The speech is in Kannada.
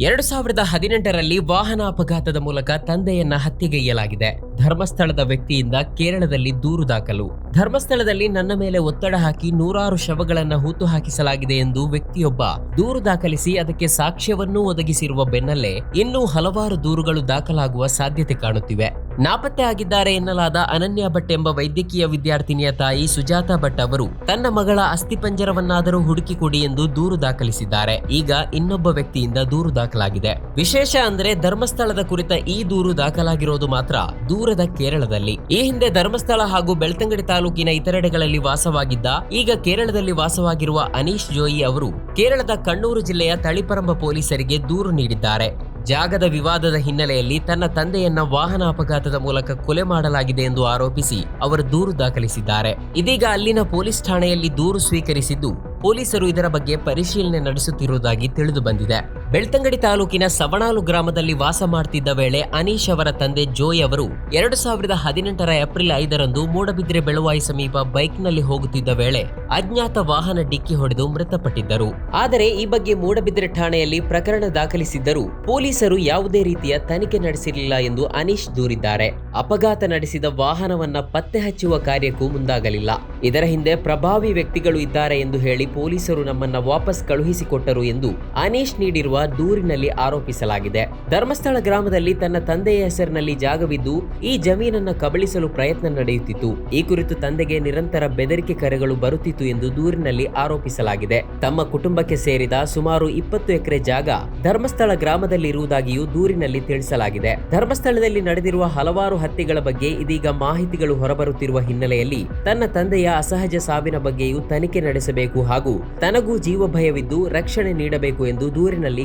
ಎರಡು ಸಾವಿರದ ಹದಿನೆಂಟರಲ್ಲಿ ವಾಹನ ಅಪಘಾತದ ಮೂಲಕ ತಂದೆಯನ್ನ ಹತ್ಯೆಗೈಯಲಾಗಿದೆ. ಧರ್ಮಸ್ಥಳದ ವ್ಯಕ್ತಿಯಿಂದ ಕೇರಳದಲ್ಲಿ ದೂರು ದಾಖಲು. ಧರ್ಮಸ್ಥಳದಲ್ಲಿ ನನ್ನ ಮೇಲೆ ಒತ್ತಡ ಹಾಕಿ ನೂರಾರು ಶವಗಳನ್ನ ಹೂತು ಹಾಕಿಸಲಾಗಿದೆ ಎಂದು ವ್ಯಕ್ತಿಯೊಬ್ಬ ದೂರು ದಾಖಲಿಸಿ ಅದಕ್ಕೆ ಸಾಕ್ಷ್ಯವನ್ನೂ ಒದಗಿಸಿರುವ ಬೆನ್ನಲ್ಲೇ ಇನ್ನೂ ಹಲವಾರು ದೂರುಗಳು ದಾಖಲಾಗುವ ಸಾಧ್ಯತೆ ಕಾಣುತ್ತಿವೆ. ನಾಪತ್ತೆ ಆಗಿದ್ದಾರೆ ಎನ್ನಲಾದ ಅನನ್ಯ ಭಟ್ ಎಂಬ ವೈದ್ಯಕೀಯ ವಿದ್ಯಾರ್ಥಿನಿಯ ತಾಯಿ ಸುಜಾತಾ ಭಟ್ ಅವರು ತನ್ನ ಮಗಳ ಅಸ್ಥಿಪಂಜರವನ್ನಾದರೂ ಹುಡುಕಿ ಕೊಡಿ ಎಂದು ದೂರು ದಾಖಲಿಸಿದ್ದಾರೆ. ಈಗ ಇನ್ನೊಬ್ಬ ವ್ಯಕ್ತಿಯಿಂದ ದೂರು ದಾಖಲಾಗಿದೆ. ವಿಶೇಷ ಅಂದ್ರೆ ಧರ್ಮಸ್ಥಳದ ಕುರಿತ ಈ ದೂರು ದಾಖಲಾಗಿರೋದು ಮಾತ್ರ ದೂರದ ಕೇರಳದಲ್ಲಿ. ಈ ಹಿಂದೆ ಧರ್ಮಸ್ಥಳ ಹಾಗೂ ಬೆಳ್ತಂಗಡಿ ತಾಲೂಕಿನ ಇತರೆಡೆಗಳಲ್ಲಿ ವಾಸವಾಗಿದ್ದ ಈಗ ಕೇರಳದಲ್ಲಿ ವಾಸವಾಗಿರುವ ಅನೀಶ್ ಜೋಯಿ ಅವರು ಕೇರಳದ ಕಣ್ಣೂರು ಜಿಲ್ಲೆಯ ತಳಿಪರಂಬ ಪೊಲೀಸರಿಗೆ ದೂರು ನೀಡಿದ್ದಾರೆ. ಜಾಗದ ವಿವಾದದ ಹಿನ್ನೆಲೆಯಲ್ಲಿ ತನ್ನ ತಂದೆಯನ್ನ ವಾಹನ ಅಪಘಾತದ ಮೂಲಕ ಕೊಲೆ ಮಾಡಲಾಗಿದೆ ಎಂದು ಆರೋಪಿಸಿ ಅವರು ದೂರು ದಾಖಲಿಸಿದ್ದಾರೆ. ಇದೀಗ ಅಲ್ಲಿನ ಪೊಲೀಸ್ ಠಾಣೆಯಲ್ಲಿ ದೂರು ಸ್ವೀಕರಿಸಿದ್ದು ಪೊಲೀಸರು ಇದರ ಬಗ್ಗೆ ಪರಿಶೀಲನೆ ನಡೆಸುತ್ತಿರುವುದಾಗಿ ತಿಳಿದು ಬಂದಿದೆ. ಬೆಳ್ತಂಗಡಿ ತಾಲೂಕಿನ ಸವಣಾಲು ಗ್ರಾಮದಲ್ಲಿ ವಾಸ ಮಾಡ್ತಿದ್ದ ವೇಳೆ ಅನೀಶ್ ಅವರ ತಂದೆ ಜೋಯ್ ಅವರು ಎರಡು ಸಾವಿರದ ಹದಿನೆಂಟರ ಏಪ್ರಿಲ್ ಐದರಂದು ಮೂಡಬಿದ್ರೆ ಬೆಳವಾಯಿ ಸಮೀಪ ಬೈಕ್ನಲ್ಲಿ ಹೋಗುತ್ತಿದ್ದ ವೇಳೆ ಅಜ್ಞಾತ ವಾಹನ ಡಿಕ್ಕಿ ಹೊಡೆದು ಮೃತಪಟ್ಟಿದ್ದರು. ಆದರೆ ಈ ಬಗ್ಗೆ ಮೂಡಬಿದ್ರೆ ಠಾಣೆಯಲ್ಲಿ ಪ್ರಕರಣ ದಾಖಲಿಸಿದ್ದರೂ ಪೊಲೀಸರು ಯಾವುದೇ ರೀತಿಯ ತನಿಖೆ ನಡೆಸಿರಲಿಲ್ಲ ಎಂದು ಅನೀಶ್ ದೂರಿದ್ದಾರೆ. ಅಪಘಾತ ನಡೆಸಿದ ವಾಹನವನ್ನ ಪತ್ತೆ ಹಚ್ಚುವ ಕಾರ್ಯಕ್ಕೂ ಮುಂದಾಗಲಿಲ್ಲ. ಇದರ ಹಿಂದೆ ಪ್ರಭಾವಿ ವ್ಯಕ್ತಿಗಳು ಇದ್ದಾರೆ ಎಂದು ಹೇಳಿ ಪೊಲೀಸರು ನಮ್ಮನ್ನ ವಾಪಸ್ ಕಳುಹಿಸಿಕೊಟ್ಟರು ಎಂದು ಅನೀಶ್ ನೀಡಿರುವ ದೂರಿನಲ್ಲಿ ಆರೋಪಿಸಲಾಗಿದೆ. ಧರ್ಮಸ್ಥಳ ಗ್ರಾಮದಲ್ಲಿ ತನ್ನ ತಂದೆಯ ಹೆಸರಿನಲ್ಲಿ ಜಾಗವಿದ್ದು, ಈ ಜಮೀನನ್ನು ಕಬಳಿಸಲು ಪ್ರಯತ್ನ ನಡೆಯುತ್ತಿತ್ತು. ಈ ಕುರಿತು ತಂದೆಗೆ ನಿರಂತರ ಬೆದರಿಕೆ ಕರೆಗಳು ಬರುತ್ತಿತ್ತು ಎಂದು ದೂರಿನಲ್ಲಿ ಆರೋಪಿಸಲಾಗಿದೆ. ತಮ್ಮ ಕುಟುಂಬಕ್ಕೆ ಸೇರಿದ ಸುಮಾರು ಇಪ್ಪತ್ತು ಎಕರೆ ಜಾಗ ಧರ್ಮಸ್ಥಳ ಗ್ರಾಮದಲ್ಲಿ ಇರುವುದಾಗಿಯೂ ದೂರಿನಲ್ಲಿ ತಿಳಿಸಲಾಗಿದೆ. ಧರ್ಮಸ್ಥಳದಲ್ಲಿ ನಡೆದಿರುವ ಹಲವಾರು ಹತ್ಯೆಗಳ ಬಗ್ಗೆ ಇದೀಗ ಮಾಹಿತಿಗಳು ಹೊರಬರುತ್ತಿರುವ ಹಿನ್ನೆಲೆಯಲ್ಲಿ ತನ್ನ ತಂದೆಯ ಅಸಹಜ ಸಾವಿನ ಬಗ್ಗೆಯೂ ತನಿಖೆ ನಡೆಸಬೇಕು ಹಾಗೂ ತನಗೂ ಜೀವ ಭಯವಿದ್ದು ರಕ್ಷಣೆ ನೀಡಬೇಕು ಎಂದು ದೂರಿನಲ್ಲಿ